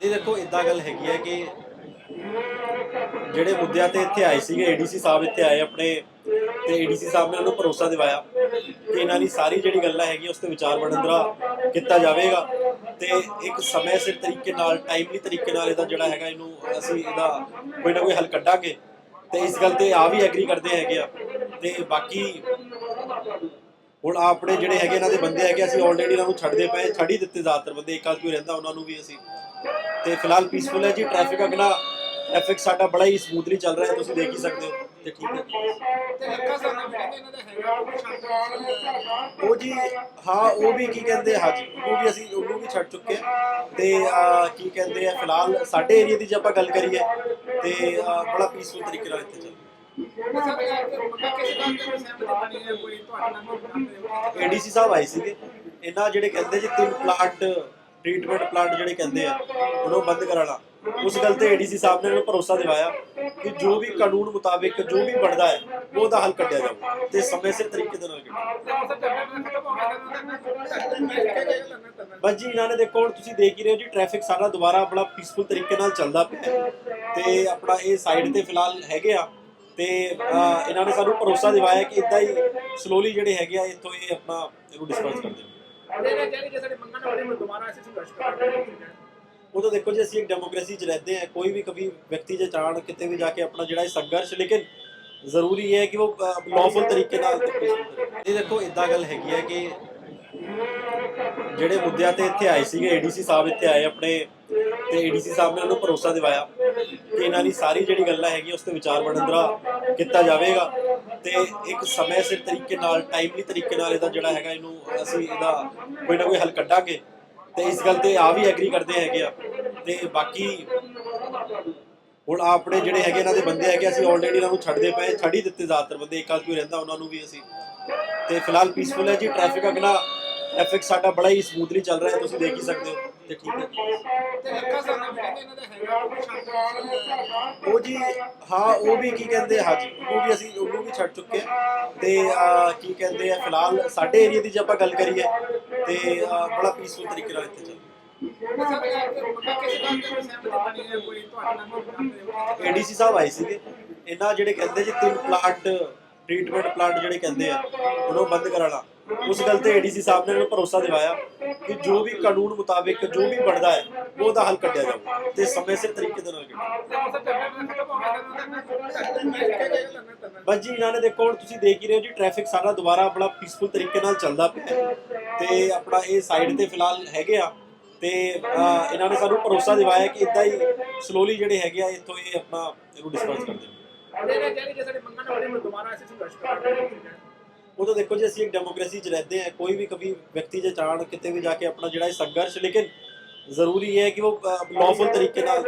ਇਹ ਦੇਖੋ ਇਦਾਂ ਗੱਲ ਹੈਗੀ ਹੈ ਕਿ ਜਿਹੜੇ ਮੁੱਦਿਆਂ ਤੇ ਇੱਥੇ ਆਏ ਸੀਗੇ ਏਡੀਸੀ ਸਾਹਿਬ ਇੱਥੇ ਆਏ ਆਪਣੇ, ਤੇ ਏਡੀਸੀ ਸਾਹਿਬ ਨੇ ਉਹਨੂੰ ਭਰੋਸਾ ਦਿਵਾਇਆ ਕਿ ਇਹਨਾਂ ਦੀ ਸਾਰੀ ਜਿਹੜੀ ਗੱਲਾਂ ਹੈਗੀਆਂ, ਉਸ ਤੇ ਵਿਚਾਰ ਵਟਾਂਦਰਾ ਕੀਤਾ ਜਾਵੇਗਾ। ਤੇ ਇੱਕ ਸਮੇਂ ਸਿਰ ਤਰੀਕੇ ਨਾਲ ਟਾਈਮਲੀ ਤਰੀਕੇ ਨਾਲ ਇਹਦਾ ਜਿਹੜਾ ਹੈਗਾ, ਇਹਨੂੰ ਅਸੀਂ ਇਹਦਾ ਕੋਈ ਨਾ ਕੋਈ ਹੱਲ ਕੱਢਾਂਗੇ। ਤੇ ਇਸ ਗੱਲ ਤੇ ਆ ਵੀ ਐਗਰੀ ਕਰਦੇ ਹੈਗੇ ਆ। ਤੇ ਬਾਕੀ ਹੁਣ ਆਪਣੇ ਜਿਹੜੇ ਹੈਗੇ ਇਹਨਾਂ ਦੇ ਬੰਦੇ ਹੈਗੇ, ਅਸੀਂ ਆਲਰੇਡੀ ਇਹਨਾਂ ਨੂੰ ਛੱਡਦੇ ਪਏ, ਛੱਡ ਹੀ ਦਿੱਤੇ ਜ਼ਿਆਦਾਤਰ ਬੰਦੇ, ਇੱਕ ਆਧ ਕੋਈ ਰਹਿੰਦਾ, ਉਹਨਾਂ ਨੂੰ ਵੀ ਅਸੀਂ। ਤੇ ਫਿਲਹਾਲ ਪੀਸਫੁਲ ਹੈ ਜੀ। ਟ੍ਰੈਫਿਕ ਅਗਲਾ ਐਫਐਕਸ ਸਾਡਾ ਬੜਾ ਹੀ ਸਮੂਥਲੀ ਚੱਲ ਰਿਹਾ ਹੈ ਤੁਸੀਂ ਦੇਖ ਹੀ ਸਕਦੇ ਹੋ। ਤੇ ਠੀਕ ਹੈ। ਤੇ ਲੱਖਾ ਸਾਨਾ ਵੀ ਕਹਿੰਦੇ ਇਹਨਾਂ ਦਾ ਹੈਗਾ ਉਹ ਜੀ ਹਾਂ ਉਹ ਵੀ ਕੀ ਕਹਿੰਦੇ ਹਾਂ ਜੀ ਉਹ ਵੀ ਅਸੀਂ ਉਹਨੂੰ ਵੀ ਛੱਡ ਚੁੱਕੇ ਤੇ ਕੀ ਕਹਿੰਦੇ ਆ ਫਿਲਹਾਲ ਸਾਡੇ ਏਰੀਆ ਦੀ ਜੇ ਆਪਾਂ ਗੱਲ ਕਰੀਏ ਤੇ ਬੜਾ ਪੀਸਫੁਲ ਤਰੀਕੇ ਨਾਲ ਇੱਥੇ ਚੱਲ ਏਡੀਸੀ ਸਾਹਿਬ ਆਏ ਸੀਗੇ। ਇਹਨਾਂ ਜਿਹੜੇ ਕਹਿੰਦੇ ਜੀ ਤਿੰਨ ਪਲਾਂਟ ਟ੍ਰੀਟਮੈਂਟ ਪਲਾਂਟ ਜਿਹੜੇ ਕਹਿੰਦੇ ਆ, ਉਹਨੂੰ ਬੰਦ ਕਰਾਣਾ ਉਸ ਗੱਲ ਤੇ ਏਡੀਸੀ ਸਾਹਿਬ ਨੇ ਉਹਨੂੰ ਭਰੋਸਾ ਦਿਵਾਇਆ ਕਿ ਜੋ ਵੀ ਕਾਨੂੰਨ ਮੁਤਾਬਿਕ ਜੋ ਵੀ ਬਣਦਾ ਹੈ, ਉਹ ਉਹਦਾ ਹੱਲ ਕੱਢਿਆ ਜਾਊਗਾ ਤੇ ਸਮੇਂ ਸਿਰ ਤਰੀਕੇ ਦੇ ਨਾਲ ਕੱਢਿਆ ਬਸ ਜੀ, ਇਹਨਾਂ ਨੇ ਦੇਖੋ, ਹੁਣ ਤੁਸੀਂ ਦੇਖ ਹੀ ਰਹੇ ਹੋ ਜੀ ਟ੍ਰੈਫਿਕ ਸਾਰਾ ਦੁਬਾਰਾ ਆਪਣਾ ਪੀਸਫੁਲ ਤਰੀਕੇ ਨਾਲ ਚੱਲਦਾ ਪਿਆ ਤੇ ਆਪਣਾ ਇਹ ਸਾਈਡ ਤੇ ਫਿਲਹਾਲ ਹੈਗੇ ਆ। ਤੇ ਇਹਨਾਂ ਨੇ ਸਾਨੂੰ ਭਰੋਸਾ ਦਿਵਾਇਆ ਕਿ ਇਦਾਂ ਹੀ ਸਲੋਲੀ ਜਿਹੜੇ ਹੈਗੇ ਆ, ਇੱਥੋਂ ਇਹ ਆਪਣਾ ਇਹਨੂੰ ਡਿਸਪਰਸ ਕਰ ਦੇਣਗੇ। ਜੇ ਸਾਡੇ ਦੁਬਾਰਾ ਸੰਘਰਸ਼ ਕਰਾਂਗੇ ਉਹ ਤਾਂ ਦੇਖੋ ਜੀ ਅਸੀਂ ਇੱਕ ਡੈਮੋਕ੍ਰੇਸੀ 'ਚ ਰਹਿੰਦੇ ਆ ਕੋਈ ਵੀ ਕभी ਵਿਅਕਤੀ ਜੇ ਚਾਹਣ ਕਿਤੇ ਵੀ ਜਾ ਕੇ ਆਪਣਾ ਜਿਹੜਾ ਇਹ ਸੰਘਰਸ਼ ਲੇਕਿਨ ਜ਼ਰੂਰੀ ਹੈ ਕਿ ਉਹ ਲawful ਤਰੀਕੇ ਨਾਲ। ਇਹ ਦੇਖੋ ਇਦਾਂ ਗੱਲ ਹੈਗੀ ਹੈ ਕਿ ਜਿਹੜੇ ਮੁੱਦਿਆਂ ਤੇ ਇੱਥੇ ਆਏ ਸੀਗੇ ਏਡੀਸੀ ਸਾਹਿਬ ਇੱਥੇ ਆਏ ਆਪਣੇ ਤੇ ਏਡੀਸੀ ਸਾਹਿਬ ਨੇ ਉਹਨੂੰ ਭਰੋਸਾ ਦਿਵਾਇਆ ਕਿ ਇਹਨਾਂ ਦੀ ਸਾਰੀ ਜਿਹੜੀ ਗੱਲਾਂ ਹੈਗੀਆਂ ਉਸ ਤੇ ਵਿਚਾਰ ਵਟਾਂਦਰਾ ਕੀਤਾ ਜਾਵੇਗਾ ਤੇ ਇੱਕ ਸਮੇਂ ਸਿਰ ਤਰੀਕੇ ਨਾਲ ਟਾਈਮਲੀ ਤਰੀਕੇ ਨਾਲ ਇਹਦਾ ਜਿਹੜਾ ਹੈਗਾ, ਇਹਨੂੰ ਅਸੀਂ ਇਹਦਾ ਕੋਈ ਨਾ ਕੋਈ ਹੱਲ ਕੱਢਾਂਗੇ। ਤੇ ਇਸ ਗੱਲ ਤੇ ਆ ਵੀ ਐਗਰੀ ਕਰਦੇ ਹੈਗੇ ਆ। ਤੇ ਬਾਕੀ ਹੁਣ ਆਪਣੇ ਜਿਹੜੇ ਹੈਗੇ ਇਹਨਾਂ ਦੇ ਬੰਦੇ ਹੈਗੇ, ਅਸੀਂ ਆਲਰੇਡੀ ਇਹਨਾਂ ਨੂੰ ਛੱਡਦੇ ਪਏ, ਛੱਡ ਹੀ ਦਿੱਤੇ ਜ਼ਿਆਦਾਤਰ ਬੰਦੇ ਇੱਕ ਆਧ ਕੋਈ ਰਹਿੰਦਾ ਉਹਨਾਂ ਨੂੰ ਵੀ ਅਸੀਂ। ਤੇ ਫਿਲਹਾਲ ਪੀਸਫੁਲ ਹੈ ਜੀ ਟ੍ਰੈਫਿਕ ਅਗਲਾ ਐਫਐਕਸ ਸਾਡਾ ਬੜਾ ਹੀ ਸਮੂਥਲੀ ਚੱਲ ਰਿਹਾ ਹੈ ਤੁਸੀਂ ਦੇਖ ਹੀ ਸਕਦੇ ਹੋ ਤੇ ਠੀਕ ਹੈ। ਤੇ ਲੱਖਾ ਸਾਨਾ ਕਹਿੰਦੇ ਇਹਨਾਂ ਦਾ ਹੈਗਾ ਉਹ ਸ਼ਾਂਤ ਉਹ ਜੀ ਹਾਂ ਉਹ ਵੀ ਕੀ ਕਹਿੰਦੇ ਹਾਂ ਜੀ ਉਹ ਵੀ ਅਸੀਂ ਉਹਨੂੰ ਵੀ ਛੱਡ ਚੁੱਕੇ ਤੇ ਕੀ ਕਹਿੰਦੇ ਆ ਫਿਲਹਾਲ ਸਾਡੇ ਏਰੀਆ ਦੀ ਜੇ ਆਪਾਂ ਗੱਲ ਕਰੀਏ ਤੇ ਬੜਾ ਪੀਸਫੁਲ ਤਰੀਕੇ ਨਾਲ ਇੱਥੇ ਚੱਲ ਕੋਈ ਕੋਈ ਏਡੀਸੀ ਸਾਹਿਬ ਆਏ ਸੀਗੇ। ਇਹਨਾਂ ਜਿਹੜੇ ਕਹਿੰਦੇ ਜੀ ਤਿੰਨ ਪਲਾਂਟ ਟ੍ਰੀਟਮੈਂਟ ਪਲਾਂਟ ਜਿਹੜੇ ਕਹਿੰਦੇ ਆ ਉਹਨੂੰ ਬੰਦ ਕਰਾਣਾ ਉਸ ਗੱਲ ਤੇ ਏਡੀਸੀ ਸਾਹਿਬ ਨੇ ਉਹਨੂੰ ਭਰੋਸਾ ਦਿਵਾਇਆ ਕਿ ਜੋ ਵੀ ਕਾਨੂੰਨ ਮੁਤਾਬਿਕ ਜੋ ਵੀ ਬਣਦਾ ਹੈ, ਉਹ ਉਹਦਾ ਹੱਲ ਕੱਢਿਆ ਜਾਊਗਾ ਤੇ ਸਮੇਂ ਸਿਰ ਤਰੀਕੇ ਦੇ ਨਾਲ ਬਸ ਜੀ, ਇਹਨਾਂ ਨੇ ਦੇਖੋ, ਹੁਣ ਤੁਸੀਂ ਦੇਖ ਹੀ ਰਹੇ ਹੋ ਜੀ ਟ੍ਰੈਫਿਕ ਸਾਰਾ ਦੁਬਾਰਾ ਬੜਾ ਪੀਸਫੁਲ ਤਰੀਕੇ ਨਾਲ ਚੱਲਦਾ ਪਿਆ ਤੇ ਆਪਣਾ ਇਹ ਸਾਈਡ ਤੇ ਫਿਲਹਾਲ ਹੈਗੇ ਆ ਤੇ ਇਹਨਾਂ ਨੇ ਸਾਨੂੰ ਭਰੋਸਾ ਦਿਵਾਇਆ ਕਿ ਇਦਾਂ ਹੀ ਸਲੋਲੀ ਜਿਹੜੇ ਹੈਗੇ ਆ, ਇੱਥੋਂ ਇਹ ਆਪਣਾ ਇਹਨੂੰ ਡਿਸਪਰਸ ਕਰ ਦੇਣਗੇ। ਇਹਨੇ ਜਿਹੜੀ ਜੇ ਸਾਡੇ ਮੰਗਣ ਵਾਲੇ ਨੂੰ ਦੁਬਾਰਾ ਅਸੀਂ ਸੰਘਰਸ਼ ਕਰਾਂਗੇ ਉਹ ਤਾਂ ਦੇਖੋ ਜੀ, ਅਸੀਂ ਇੱਕ ਡੈਮੋਕ੍ਰੇਸੀ 'ਚ ਰਹਿੰਦੇ ਹਾਂ, ਕੋਈ ਵੀ ਕभी ਵਿਅਕਤੀ ਜੇ ਚਾਹਣ ਕਿਤੇ ਵੀ ਜਾ ਕੇ ਆਪਣਾ ਜਿਹੜਾ ਇਹ ਸੰਘਰਸ਼, ਲੇਕਿਨ ਜ਼ਰੂਰੀ ਹੈ ਕਿ ਉਹ ਲawful ਤਰੀਕੇ ਨਾਲ